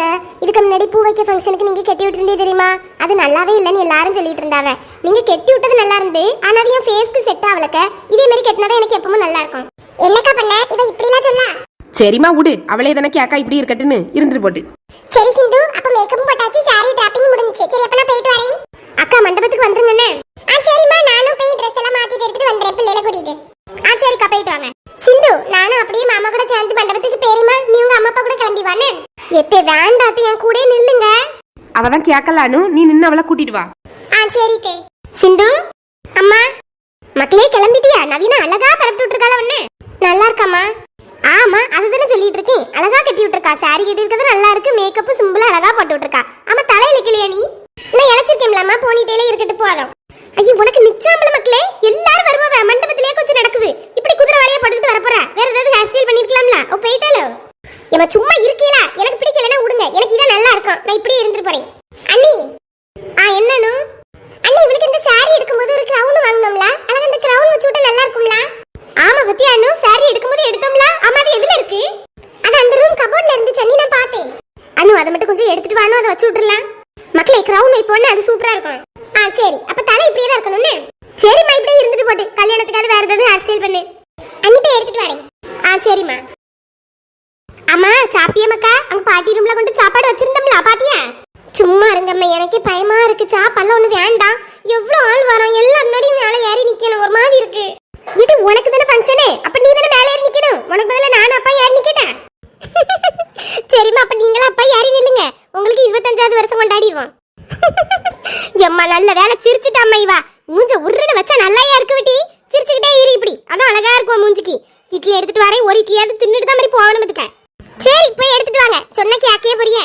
இருக்க இதுக்கு முன்னாடி பூ வைக்க ஃபங்க்ஷனுக்கு நீங்க கெட்டி விட்டுருந்தே தெரியுமா? அது நல்லாவே இல்லைன்னு எல்லாரும் சொல்லிட்டு இருந்தாவ நீங்க கெட்டி விட்டது நல்லா இருந்து ஆனா அது என் ஃபேஸ்க்கு செட் ஆகலக்க இதே மாதிரி கெட்டினாதான் எனக்கு எப்பவும் நல்லா இருக்கும். என்னக்கா பண்ண? இவ இப்படிலாம் சொல்லா? சரிம்மா விடு. அவளே தானே கேக்கா இப்படி இருக்கட்டுன்னு இருந்துட்டு போட்டு. சரி சிந்து அப்ப மேக்கப் போட்டாச்சு சாரி டிராப்பிங் முடிஞ்சுச்சு. சரி அப்ப நான் போயிட்டு வரேன். அக்கா மண்டபத்துக்கு வந்துருங்கண்ணே. ஆ சரிம்மா. நானும் போய் ட்ரெஸ் எல்லாம் மாத்திட்டு எடுத்துட்டு வந்துறேன் பிள்ளைல கூட்டிட்டு. ஆ சரிக்கா போயிட்டு வாங்க. சிந்து நானும் அப்படியே மாமா கூட சேர்ந்து மண்டபத்துக்கு பேரிமா நீ உங்க அம்மா அப்பா கூட கிளம்பி வானே எத்தே வேண்டாத்து என் கூட நில்லுங்க. அவ தான் கேட்கலான்னு நீ நின்று அவளை கூட்டிட்டு வா. ஆ சரி தே. சிந்து அம்மா. மக்களே கிளம்பிட்டியா? நவீனா அழகா பரப்பிட்டு விட்டுருக்காள ஒண்ணு நல்லா இருக்காம்மா. ஆமா அதுதானே சொல்லிட்டு இருக்கேன். அழகா கட்டி விட்டுருக்கா. சாரி கட்டி இருக்கிறது நல்லா இருக்கு. மேக்கப் சிம்பிளா அழகா போட்டு விட்டுருக்கா. ஆமா தலையில கிளியா நீ? நான் இழைச்சிருக்கேன்லம்மா போனிட்டேலே இருக்கட்டு போதும் ஐயோ உனக்கு நிச்சாம்பல மக்களே? எல்லாரும் வருவாவ மண்டபத்திலே கொஞ்சம் நடக்குது. இப்படி குதிரை வலைய போட்டுக்கிட்டு வரப்போற. வேற ஏதாவது ஹேர் ஸ்டைல் பண்ணிருக்கலாம்ல ஓ போயிட்டாலோ ஏமா சும்மா எனக்கு பிடிக்கலன்னா விடுங்க எனக்கு இதான் நான் இப்படியே இருந்துட்டு போறேன். அண்ணி! ஆ என்னனு அண்ணி? இவளுக்கு இந்த சாரி எடுக்கும்போது ஒரு கிரவுன் வாங்கணும்ல? அழகா இந்த கிரவுன் வச்சு விட்டா நல்லா இருக்கும்ல? ஆமா பத்தியா அண்ணு? சாரி எடுக்கும்போது எடுத்தோம்ல? ஆமா அது எதுல இருக்கு? அது அந்த ரூம் கபோர்ட்ல இருந்துச்சு அண்ணி நான் பார்த்தேன். அண்ணு அதை மட்டும் கொஞ்சம் எடுத்துட்டு வாணும் அதை வச்சு விட்டுறலாம். மக்களே கிரவுன் வைப்போன்னு அது சூப்பரா இருக்கும். ஆ சரி. அப்ப தலை இப்படியே தான் இருக்கணும்னு? சரிம்மா இப்படியே இருந்துட்டு போட்டு. கல்யாணத்துக்காக வேற ஏதாவது ஹேர் ஸ்டைல் பண்ணு. அண்ணி எடுத்துட்டு வரேன். ஆ சரிம்மா. அம்மா சாப்பிட்டியமாக்கா அங்க பாட்டி ரூம்ல கொண்டு சாப்பாடு வச்சிருந்தோம்ல பாத்தியா? சும்மா இருங்கம்மா எனக்கே பயமா இருக்கு. சாப்பாடுலாம் ஒண்ணு வேண்டாம். எவ்வளவு ஆள் வரோம் எல்லா முன்னாடியும் மேல ஏறி நிக்கணும். ஒரு மாதிரி இருக்கு. இது உனக்கு தானே ஃபங்க்ஷனு அப்ப நீ தானே மேல ஏறி நிக்கணும்? உனக்கு பதிலா நானும் அப்பா ஏறி நிக்கட்டேன். சரிம்மா அப்ப நீங்களும் அப்பா ஏறி நில்லுங்க. உங்களுக்கு இருபத்தஞ்சாவது வருஷம் கொண்டாடிடுவோம். எம்மா நல்ல வேலை சிரிச்சிட்டாம்மா இவா மூஞ்ச உருன்னு வச்சா நல்லாயா இருக்கு விட்டி சிரிச்சுக்கிட்டே இரு இப்படி அதான் அழகா இருக்கும் மூஞ்சிக்கு இட்லி எடுத்துட்டு வரேன் ஒரு இட்லியாவது தின்னுட்டு தான் மாதிரி போகணும் பத்துக்க சரி போய் எடுத்துட்டு வாங்க சொன்ன கேக்கே புரிய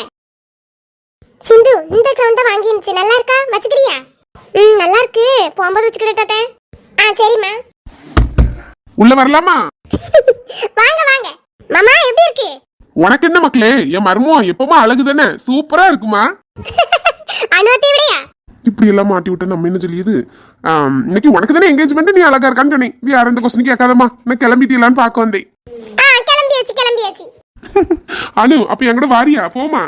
சிந்து இந்த கிரவுண்ட் தான் வாங்கி இருந்துச்சு நல்லா இருக்கா வச்சுக்கிறியா ம் நல்லா போகும்போது வச்சுக்கிட்டே ஆ சரிம்மா. உள்ள வரலாமா? வாங்க வாங்க. மாமா எப்படி இருக்கு? உனக்கு என்ன மக்களே? என் மருமம் எப்பவுமே அழகு தானே சூப்பரா இருக்குமா? அனுவத்தை விடையா? இப்படி எல்லாம் மாட்டி விட்டு நம்ம என்ன சொல்லியது? இன்னைக்கு உனக்கு தானே எங்கேஜ்மெண்ட் நீ அழகா இருக்கான்னு சொன்னேன். நீ யாரும் இந்த கொஸ்டின் கேட்காதம்மா. நான் கிளம்பிட்டீங்களான்னு பார்க்க வந்தேன். கிளம்பியாச்சு கிளம்பியாச்சு. அனு அப்ப என் கூட வாரியா? போமா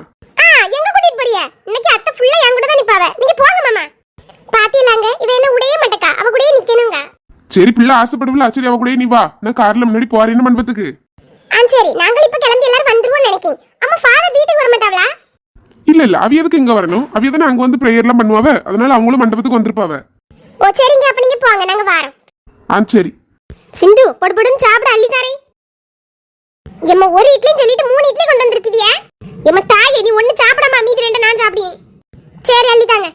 எங்க கூட்டிட்டு போறியா? இன்னைக்கு அத்தை ஃபுல்லா என் கூட தான் நிப்பாவ. நீங்க போங்க மாமா. பாத்தீங்களாங்க இவ என்ன உடையே மாட்டக்கா. அவ கூடயே நிக்கணுங்க. சரி பிள்ளை ஆசைப்படுவில்ல சரி அவ கூட நீ வா. நான் கார்ல முன்னாடி போறேன்னு மண்டபத்துக்கு ஆ சரி. நாங்கள் இப்ப கிளம்பி எல்லாரும் வந்துருவோம்னு நினைக்கிறேன் அம்மா ஃபாதர் வீட்டுக்கு வர மாட்டாவளா? இல்ல இல்ல. அவிய எதுக்கு இங்க வரணும்? அவிய தானே அங்க வந்து பிரேயர் எல்லாம் பண்ணுவாவ. அதனால அவங்களும் மண்டபத்துக்கு வந்திருப்பாவ. ஓ சரிங்க. அப்ப நீங்க போங்க. நாங்க வாரோம். ஆ சரி. சிந்து பொடு பொடுன்னு சாப்பிட அள்ளி தரேன் எம்மா ஒரு இட்லியும் சொல்லிட்டு மூணு இட்லி கொண்டு வந்திருக்கிறியா? எம்மா தாயே நீ ஒண்ணு சாப்பிடாம மீதி ரெண்டு நான் சாப்பிடுவேன். சரி அள்ளி தாங்க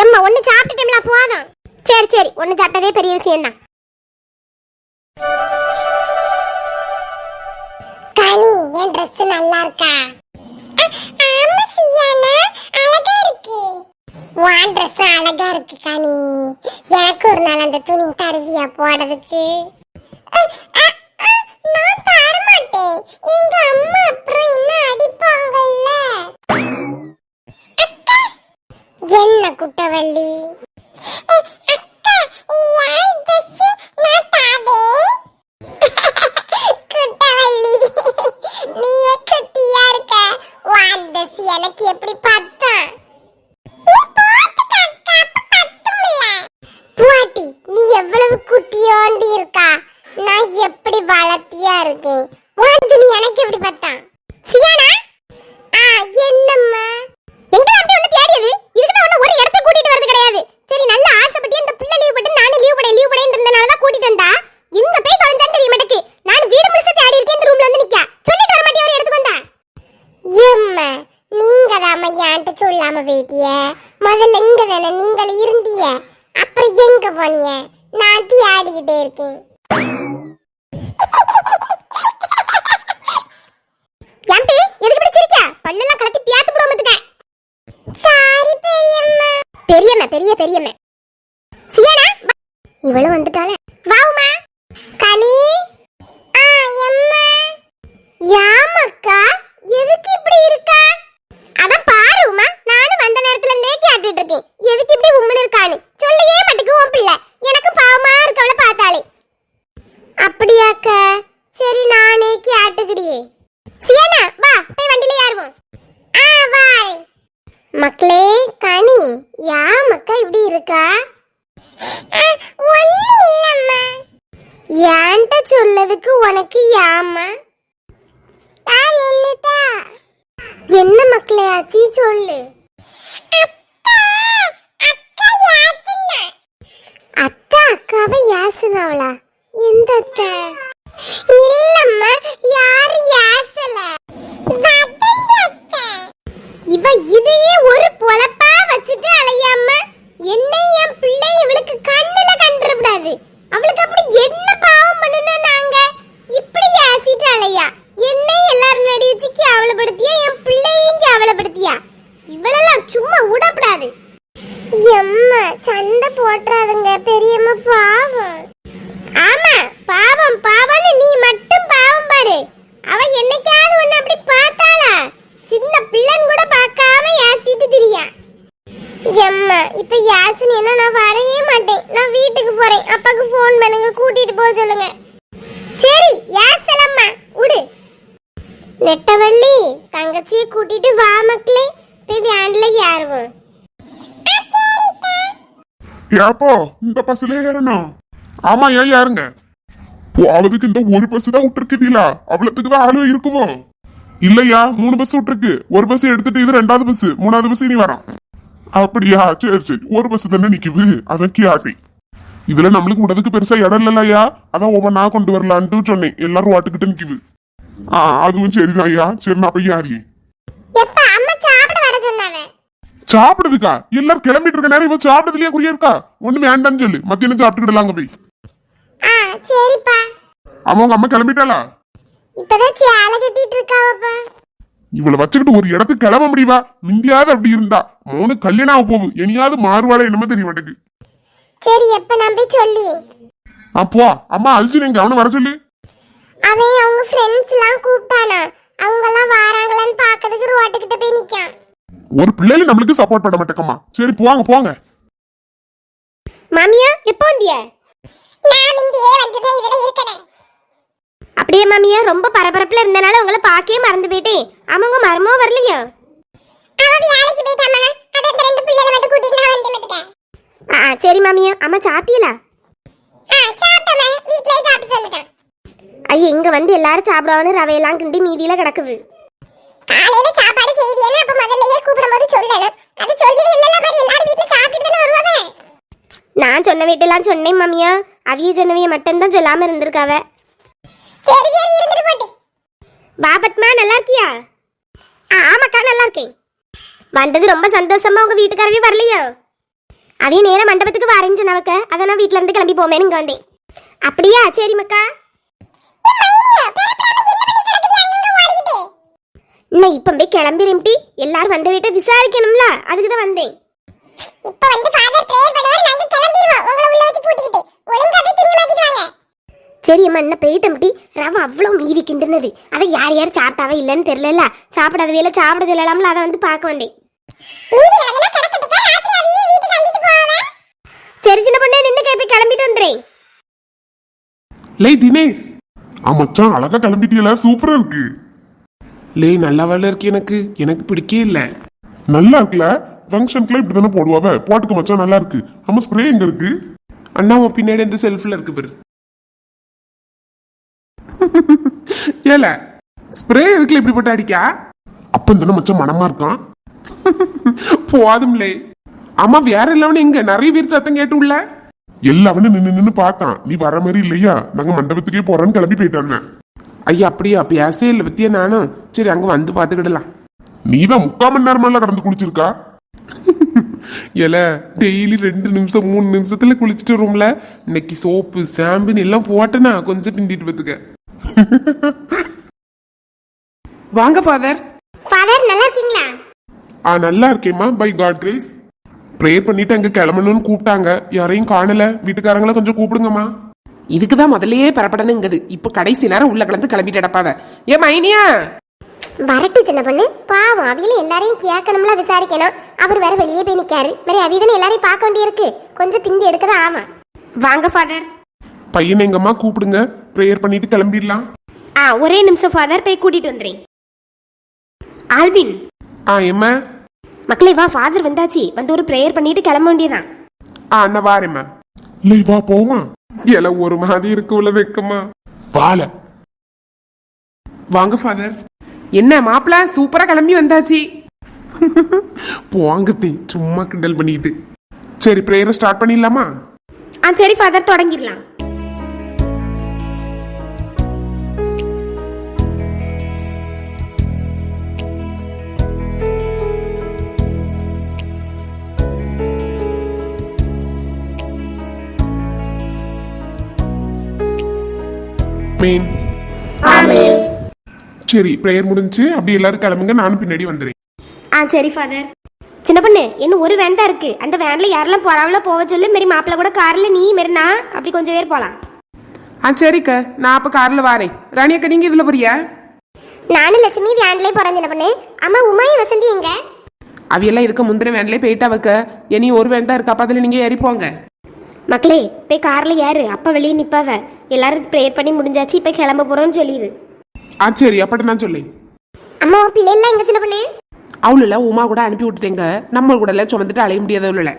எம்மா ஒண்ணு சாப்பிட்டுட்டோம்ல போதும். சரி சரி. ஒண்ணு சாப்பிட்டதே பெரிய விஷயம் தான் கனி என் ட்ரெஸ் நல்லா இருக்கா? ஆமா சியானா. அழகா இருக்கு. உன் ட்ரெஸ் அழகா இருக்கு கனி. எனக்கு ஒரு நாள் அந்த துணி தருவியா போடுறதுக்கு? நான் மாட்டேன் எங்க அம்மா அப்புறம் என்ன அடிப்பாங்கல்ல? என்ன குட்டவள்ளி? வளர்த்தியா இருக்கேன் உன் துணி எனக்கு எப்படி பார்த்தா சியானா? ஆ என்னம்மா? எங்க அப்படி ஒண்ணு தேடியது? இதுக்கு தான் ஒண்ணு ஒரு இடத்துக்கு கூட்டிட்டு வரது கிடையாது. சரி நல்ல ஆசைப்பட்டு இந்த பிள்ளை லீவ் போட்டு நானும் லீவ் போட லீவ் போடேன்னு இருந்தனால தான் கூட்டிட்டு வந்தா. இங்க போய் தொலைஞ்சான்னு தெரிய மாட்டேக்கு. நான் வீடு முழுசு தேடி இருக்கேன் இந்த ரூம்ல வந்து நிக்கா. சொல்லிட்டு வர மாட்டே ஒரு இடத்துக்கு வந்தா? எம்மா நீங்க தான் என்கிட்ட சொல்லாம போயிட்டிய? முதல்ல இங்க தானே நீங்கள் இருந்தீங்க அப்புறம் எங்க போனீங்க நான் தேடிக்கிட்டே இருக்கேன். பெரியம்மா பெரிய பெரியம்மா. சியானா இவளும் வந்துட்டாளே வாவுமா கனி ஆ எம்மா யாமக்கா எதுக்கு இப்படி இருக்கா அதான் பாரு உமா நானும் வந்த நேரத்துல இருந்தே கேட்டுட்டு இருக்கேன் எதுக்கு இப்படி உம்முன்னு இருக்கான்னு சொல்லையே மாட்டுக்கு உன் பிள்ளை எனக்கு பாவமா இருக்கவள பார்த்தாலே அப்படியாக்கா சரி நானே கேட்டுக்கிடியே சியானா வா போய் வண்டியில ஏறுவோம் ஆ வாய் மக்களே கனி யா மக்கா இப்படி இருக்கா ஒன்னும் இல்லம்மா ஏன்ட்ட சொல்லதுக்கு உனக்கு யாமா என்ன மக்களே ஆச்சி சொல்லு. அத்தா அக்காவை யாசுனவளா எந்த அத்தை? இல்லம்மா யாரு யாசல இவ இதையே ஒரு பொழப்பா வச்சுட்டு அலையாம என்னை என் பிள்ளை இவளுக்கு கண்ணுல கண்டுறக்கூடாது அவளுக்கு அப்படி என்ன பாவம் பண்ணுனா நாங்க இப்படி ஆசிட்டு அலையா என்னை எல்லாரும் நடி வச்சு கேவலப்படுத்தியா என் பிள்ளையும் கேவலப்படுத்தியா இவளெல்லாம் சும்மா விடக்கூடாது எம்மா சண்டை போட்டுறாதுங்க பெரியம்மா பாவம் ஆமா பாவம் பாவம்னு நீ மட்டும் பாவம் பாரு அவ என்னைக்காவது ஒண்ணு அப்படி பார்த்தாளா சின்ன பிள்ளைன்னு கூட பார்க்காம யாசிட்டு திரியா எம்மா இப்ப யாசினி என்ன நான் வரவே மாட்டேன் நான் வீட்டுக்கு போறேன் அப்பாக்கு ஃபோன் பண்ணுங்க கூட்டிட்டு போக சொல்லுங்க சரி யாசலம்மா விடு நெட்டவள்ளி தங்கச்சியை வா மக்களே போய் வேன்ல ஏறுவோம். ஏப்போ இந்த பஸ்ல ஏறணும் ஆமா ஏன் யாருங்க போவதுக்கு இந்த ஒரு பஸ் தான் விட்டுருக்குதீங்களா அவ்வளோத்துக்கு தான் ஆளு இருக்குமோ? இல்லையா மூணு பஸ் விட்டுருக்கு. ஒரு பஸ் எடுத்துட்டு இது ரெண்டாவது பஸ் மூணாவது பஸ் இனி வரோம் அப்படியா சரி சரி. ஒரு பஸ் தானே நிக்குது. அதான் கியாட்டி இதுல நம்மளுக்கு விடதுக்கு பெருசா இடம் இல்லையா அதான் ஒவ்வொன்றா கொண்டு வரலான்ட்டு சொன்னேன். எல்லாரும் வாட்டுக்கிட்டு நிக்குது. ஆ அதுவும் சரிதான் ஐயா. சரி நான் போய் யாரியே எப்ப அம்மா சாப்பிட வர சொன்னாவே சாப்பிடுதுக்கா? எல்லாரும் கிளம்பிட்டு இருக்க நேரம் இவன் சாப்பிடுறதுலயே குறியா இருக்கா ஒண்ணு வேண்டாம்னு சொல்லு. மத்தியானம் சாப்பிட்டுக்கிடலாங்க போய். ஆ சரிப்பா. அவன் உங்க அம்மா கிளம்பிட்டாளா? இப்பதான் சேலை கட்டிட்டு இருக்காவப்பா இவளை வச்சுக்கிட்டு ஒரு இடத்துக்கு கிளம்ப முடியுவா மிந்தியாவது அப்படி இருந்தா. மூணு கல்யாணம் ஆக போகுது. இனியாவது மாறுவாளா என்னமோ தெரிய மாட்டேங்குது. சரி எப்ப நான் போய் சொல்லி. அப்போ அம்மா அல்ஜின் அவனை வர சொல்லு. அவன் அவங்க ஃப்ரெண்ட்ஸ் எல்லாம் கூப்பிட்டானா. அவங்க எல்லாம் வாராங்களான்னு பாக்கிறதுக்கு ரோட்டுக்கிட்ட போய் நிக்கான். ஒரு பிள்ளைல நம்மளுக்கு சப்போர்ட் பண்ண மாட்டேக்கம்மா சரி போவாங்க போங்க. மாமியா எப்போ வந்திய? நான் இங்கேயே வந்ததே இதுல இருக்கேன். அப்படியே மாமியா ரொம்ப பரபரப்புல இருந்தனால உங்களை பார்க்கவே மறந்து போயிட்டேன். அவங்க மரமோ வரலையோ? அவ வேலைக்கு போயிட்டாமா அத ரெண்டு பிள்ளைகளை மட்டும் கூட்டிட்டு நான் வந்து ஆ சரி மாமியா அம்மா சாப்பிட்டீங்களா? ஆ சாப்பிட்டேன் வீட்லயே சாப்பிட்டு வந்துட்டேன். ஐயா இங்க வந்து எல்லாரும் சாப்பிடுவான்னு ரவையெல்லாம் கிண்டி மீதியில கிடக்குது. காலையில சாப்பாடு செய்தியேன்னு அப்ப முதல்லயே கூப்பிடும்போது சொல்லணும். அது சொல்லி இல்லல மாதிரி எல்லாரும் வீட்ல சாப்பிட்டு தானே வருவாங்க. நான் சொன்ன வீட்டெல்லாம் சொன்னேன் மாமியா. அவிய சொன்னவிய மட்டும்தான் சொல்லாம இருந்திருக்காவ. சரி சரி இருந்துட்டு போட்டு. வா பத்மா நல்லா இருக்கியா? ஆ, ஆமாக்கா நல்லா இருக்கேன். வந்தது ரொம்ப சந்தோஷமா உங்க வீட்டுக்காரவே வரலையோ? அவிய நேரா மண்டபத்துக்கு வரேன்னு சொன்னவக்க. அதான் நான் வீட்ல இருந்து கிளம்பி போமேன்னு இங்க வந்தேன். அப்படியா? சரி மக்கா. இன்னும் இப்ப போய் கிளம்பிரும்டி எல்லாரும் வந்த வீட்டை விசாரிக்கணும்ல. அதுக்கு தான் வந்தேன். இப்ப வந்து ஃபாதர் பிரேயர் பண்ணுவார் நாங்க கிளம்பிடுவோம். உங்களை உள்ள வச்சு பூட்டிக்கிட்டு. ஒழுங்கா போய் துணி மாத்திட்டு வாங்க. சரி அம்மா என்ன போயிட்டோம்டி ரவ அவ்வளோ மீதி கிண்டுனது. அதை யார் யார் சாப்பிட்டாவே இல்லைன்னு தெரியல சாப்பிடாத வேலை சாப்பிட சொல்லலாம்ல அதை வந்து பார்க்க வந்தேன். சரி சின்ன பொண்ணே நின்று போய் கிளம்பிட்டு வந்துடுறேன் லே தினேஷ். ஆ மச்சான் அழகா கிளம்பிட்டீங்களா? சூப்பரா இருக்கு. லே நல்லா வேலை இருக்கு எனக்கு. எனக்கு பிடிக்கவே இல்லை. நல்லா இருக்குல்ல? ஃபங்க்ஷனுக்குலாம் இப்படி தானே போடுவாவ? போட்டுக்கு மச்சான் நல்லா இருக்கு. ஆமா ஸ்ப்ரே எங்க இருக்கு? அண்ணா உன் பின்னாடி இந்த செல்ஃபில் இருக்கு பாரு. ஏல ஸ்ப்ரே எதுக்குல இப்படி போட்டு அடிக்கா? அப்ப தானே மச்சான் மனமா இருக்கான்? போதும்லே. ஆமா வேற இல்லாம எங்க? நிறைய பேர் சத்தம் கேட்டு உள்ள எல்லாவனும் நின்னு நின்னு பார்த்தான். நீ வர மாதிரி இல்லையா? நாங்க மண்டபத்துக்கே போறோன்னு கிளம்பி போயிட்டாங்க ஐயா அப்படியா? பேசவே இல்லை பத்தியா நானும் சரி அங்க வந்து பாத்துக்கிடலாம். நீ தான் முக்கால் மணி நேரமெல்லாம் கடந்து குளிச்சிருக்கா? ஏல டெய்லி ரெண்டு நிமிஷம் மூணு நிமிஷத்துல குளிச்சுட்டு வரும்ல? இன்னைக்கு சோப்பு ஷாம்புன்னு எல்லாம் போட்டேனா? கொஞ்சம் பிந்திட்டு பார்த்துக்க வாங்க ஃபாதர் ஃபாதர் நல்லா இருக்கீங்களா? ஆ நல்லா இருக்கேம்மா. பை காட் கிரேஸ் ப்ரேயர் பண்ணிட்டு அங்க கிளம்பணும்னு கூப்பிட்டாங்க. யாரையும் காணல. வீட்டுக்காரங்கள கொஞ்சம் கூப்பிடுங்கம்மா. இதுக்கு தான் முதல்லயே பரப்படணுங்குது இப்போ கடைசி நேரம் உள்ள கலந்து கிளம்பிட்டு அடப்பாவ ஏ மைனியா? வரட்டு சின்ன பொண்ணு. பாவம் அவியில எல்லாரையும் கேட்கணும்ல விசாரிக்கணும். அவர் வேற வெளியே போய் நிக்காரு. வேற அவிதனை எல்லாரையும் பார்க்க வேண்டியிருக்கு. கொஞ்சம் பிந்தி எடுக்கதான் ஆமா வாங்க ஃபாதர் பையனை எங்கம்மா கூப்பிடுங்க. ப்ரேயர் பண்ணிட்டு கிளம்பிடலாம். ஆ ஒரே நிமிஷம் ஃபாதர் போய் கூட்டிட்டு வந்துடுறேன் ஆல்பின் ஆ எம்மா? மக்களே வா ஃபாதர் வந்தாச்சு. வந்து ஒரு ப்ரேயர் பண்ணிட்டு கிளம்ப வேண்டியதான் ஆ நான் வாரேம்மா. இல்லை வா போமா இல ஒரு மாதிரி இருக்கும்ல வெக்கமா? வாழ வாங்க ஃபாதர் என்ன மாப்பிள்ள சூப்பரா கிளம்பி வந்தாச்சு. போங்கத்தி சும்மா கிண்டல் பண்ணிட்டு சரி ப்ரேயரை ஸ்டார்ட் பண்ணிடலாமா? ஆ சரி ஃபாதர் தொடங்கிடலாம். மெயின் சரி ப்ரேயர் முடிஞ்சு அப்படி எல்லாரும் கிளம்புங்க. நானும் பின்னாடி வந்துடுறேன். ஆ சரி ஃபாதர் சின்ன பொண்ணு இன்னும் ஒரு வேன் தான் இருக்கு. அந்த வேன்ல யாரெல்லாம் போறாவளோ போக சொல்லு. மாரி மாப்பிள்ள கூட கார்ல நீ மாரி நான் அப்படி கொஞ்சம் பேர் போலாம். ஆ சரிக்கா. நான் அப்ப கார்ல வாரேன். ராணியக்கா நீங்க இதுல போறியா? நானும் லட்சுமி வேன்லயே போறேன் சின்ன பொண்ணு. அம்மா உமாயி வசந்தி எங்க? அவையெல்லாம் இதுக்கு முந்தின வேன்லயே போயிட்டா வைக்க இனி ஒரு வேன் தான் இருக்கா. அப்ப அதுல நீங்க ஏறி போங்க. மக்களே போய் கார்ல ஏறு. அப்பா வெளியே நிப்பாவ. எல்லாரும் ப்ரேயர் பண்ணி முடிஞ்சாச்சு இப்ப கிளம்ப போறோம்னு சொல்லிடு ஆ சரி. அப்படி நான் சொல்லி. அம்மா பிள்ளைலாம் எங்க சின்ன பொண்ணு? அவளுல உமா கூட அனுப்பி விட்டுட்டேங்க. நம்ம கூட எல்லாம் சுமந்துட்டு அலைய முடியாதவள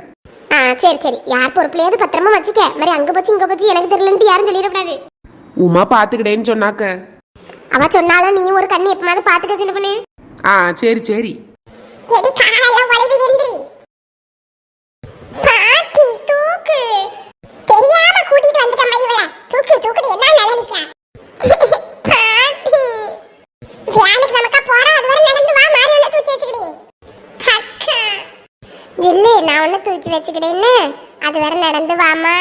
ஆ சரி சரி. யார் பொறுப்புலையாவது பத்திரமா வச்சுக்க. மாதிரி அங்க போச்சு இங்க போச்சு எனக்கு தெரியலன்ட்டு யாரும் சொல்லிடக்கூடாது. உமா பாத்துக்கிட்டேன்னு சொன்னாக்க. அவ சொன்னாலும் நீ ஒரு கண்ணு எப்பமாவது பாத்துக்க சின்ன பொண்ணு. ஆ சரி சரி. எடி காலெல்லாம் வளைவு எந்திரி பாட்டி தூக்கு தெரியாம கூட்டிட்டு வந்துட்டேன் இவள தூக்கு தூக்குடி என்ன நிலைக்கா பாட்டி வியானுக்கு நமக்கா போறோம் அது வரை நடந்து வா மாறி ஒண்ணு தூக்கி வச்சுக்கிடி அக்கா இல்ல நான் ஒண்ணு தூக்கி வச்சுக்கிட்டேன்னு அது வரை நடந்து வாமா?